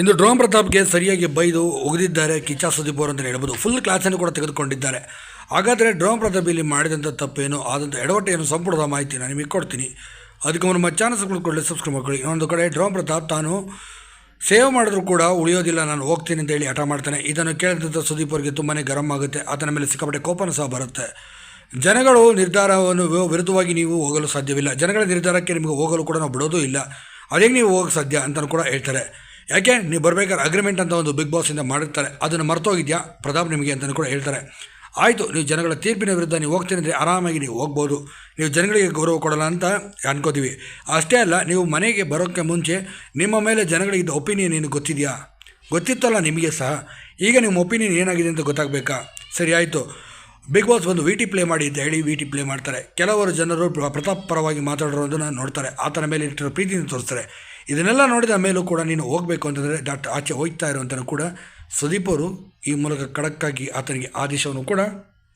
ಇಂದು ಡ್ರೋಮ್ ಪ್ರತಾಪ್ಗೆ ಸರಿಯಾಗಿ ಬೈದು ಒಗೆದಿದ್ದಾರೆ ಕಿಚ್ಚ ಸುದೀಪ್ ಅವರು ಅಂತ ಹೇಳ್ಬೋದು. ಫುಲ್ ಕ್ಲಾಸನ್ನು ಕೂಡ ತೆಗೆದುಕೊಂಡಿದ್ದಾರೆ. ಹಾಗಾದರೆ ಡ್ರೋಮ್ ಪ್ರತಾಪ್ ಇಲ್ಲಿ ಮಾಡಿದಂಥ ತಪ್ಪೇನು? ಆದಂಥ ಎಡವಟ್ಟೆಯನ್ನು ಸಂಪೂರ್ಣದ ಮಾಹಿತಿ ನಾನು ನಿಮಗೆ ಕೊಡ್ತೀನಿ. ಅದಕ್ಕೆ ಮುನ್ನ ಚಾನಲ್ಸ್ ಸಬ್ಸ್ಕ್ರೈಬ್ ಸಬ್ಸ್ಕ್ರೈಬ್ ಮಾಡ್ಕೊಳ್ಳಿ. ಇನ್ನೊಂದು ಕಡೆ ಡ್ರೋಮ್ ಪ್ರತಾಪ್ ತಾನು ಸೇವ್ ಮಾಡಿದ್ರು ಕೂಡ ಉಳಿಯೋದಿಲ್ಲ, ನಾನು ಹೋಗ್ತೀನಿ ಅಂತ ಹೇಳಿ ಹಠ ಮಾಡ್ತಾನೆ. ಇದನ್ನು ಕೇಳಿದಂಥ ಸುದೀಪ್ ಅವರಿಗೆ ತುಂಬಾ ಗರಂ ಆಗುತ್ತೆ. ಆತನ ಮೇಲೆ ಸಿಕ್ಕಾಪಟ್ಟೆ ಕೋಪನ ಸಹ ಬರುತ್ತೆ. ಜನಗಳು ನಿರ್ಧಾರವನ್ನು ವಿರುದ್ಧವಾಗಿ ನೀವು ಹೋಗಲು ಸಾಧ್ಯವಿಲ್ಲ. ಜನಗಳ ನಿರ್ಧಾರಕ್ಕೆ ನಿಮಗೆ ಹೋಗಲು ಕೂಡ ನಾವು ಬಿಡೋದೂ ಇಲ್ಲ. ಅದೇ ನೀವು ಹೋಗಕ್ಕೆ ಸಾಧ್ಯ ಅಂತಲೂ ಕೂಡ ಹೇಳ್ತಾರೆ. ಯಾಕೆ? ನೀವು ಬರಬೇಕಾದ್ರೆ ಅಗ್ರಿಮೆಂಟ್ ಅಂತ ಒಂದು ಬಿಗ್ ಬಾಸಿಂದ ಮಾಡಿರ್ತಾರೆ. ಅದನ್ನು ಮರ್ತೋಗಿದ್ಯಾ? ಪ್ರತಾಪ್ ನಿಮಗೆ ಅಂತಲೂ ಕೂಡ ಹೇಳ್ತಾರೆ. ಆಯಿತು, ನೀವು ಜನಗಳ ತೀರ್ಪಿನ ವಿರುದ್ಧ ನೀವು ಹೋಗ್ತೀನಿ ಅಂದರೆ ಆರಾಮಾಗಿ ನೀವು ಹೋಗ್ಬೋದು. ನೀವು ಜನಗಳಿಗೆ ಗೌರವ ಕೊಡಲ್ಲ ಅಂತ ಅನ್ಕೋತೀವಿ. ಅಷ್ಟೇ ಅಲ್ಲ, ನೀವು ಮನೆಗೆ ಬರೋಕ್ಕೆ ಮುಂಚೆ ನಿಮ್ಮ ಮೇಲೆ ಜನಗಳಿದ್ದ ಒಪಿನಿಯನ್ ಏನು ಗೊತ್ತಿದೆಯಾ? ಗೊತ್ತಿತ್ತಲ್ಲ ನಿಮಗೆ ಸಹ. ಈಗ ನಿಮ್ಮ ಒಪಿನಿಯನ್ ಏನಾಗಿದೆ ಅಂತ ಗೊತ್ತಾಗಬೇಕಾ? ಸರಿ, ಆಯಿತು. ಬಿಗ್ ಬಾಸ್ ಒಂದು ವಿ ಟಿ ಪ್ಲೇ ಮಾಡಿ ಅಂತ ಹೇಳಿ ವಿ ಟಿ ಪ್ಲೇ ಮಾಡ್ತಾರೆ. ಕೆಲವರು ಜನರು ಪ್ರತಾಪ ಪರವಾಗಿ ಮಾತಾಡೋದನ್ನು ನೋಡ್ತಾರೆ. ಆತನ ಮೇಲೆ ಇಟ್ಟಿರೋ ಪ್ರೀತಿಯನ್ನು ತೋರಿಸ್ತಾರೆ. ಇದನ್ನೆಲ್ಲ ನೋಡಿದ ಮೇಲೂ ಕೂಡ ನೀನು ಹೋಗಬೇಕು ಅಂತಂದರೆ ಡಾಕ್ಟರ್ ಆಚೆ ಹೋಗ್ತಾ ಇರುವಂತನೂ ಕೂಡ ಸುದೀಪ್ ಅವರು ಈ ಮೂಲಕ ಖಡಕ್ಕಾಗಿ ಆತನಿಗೆ ಆದೇಶವನ್ನು ಕೂಡ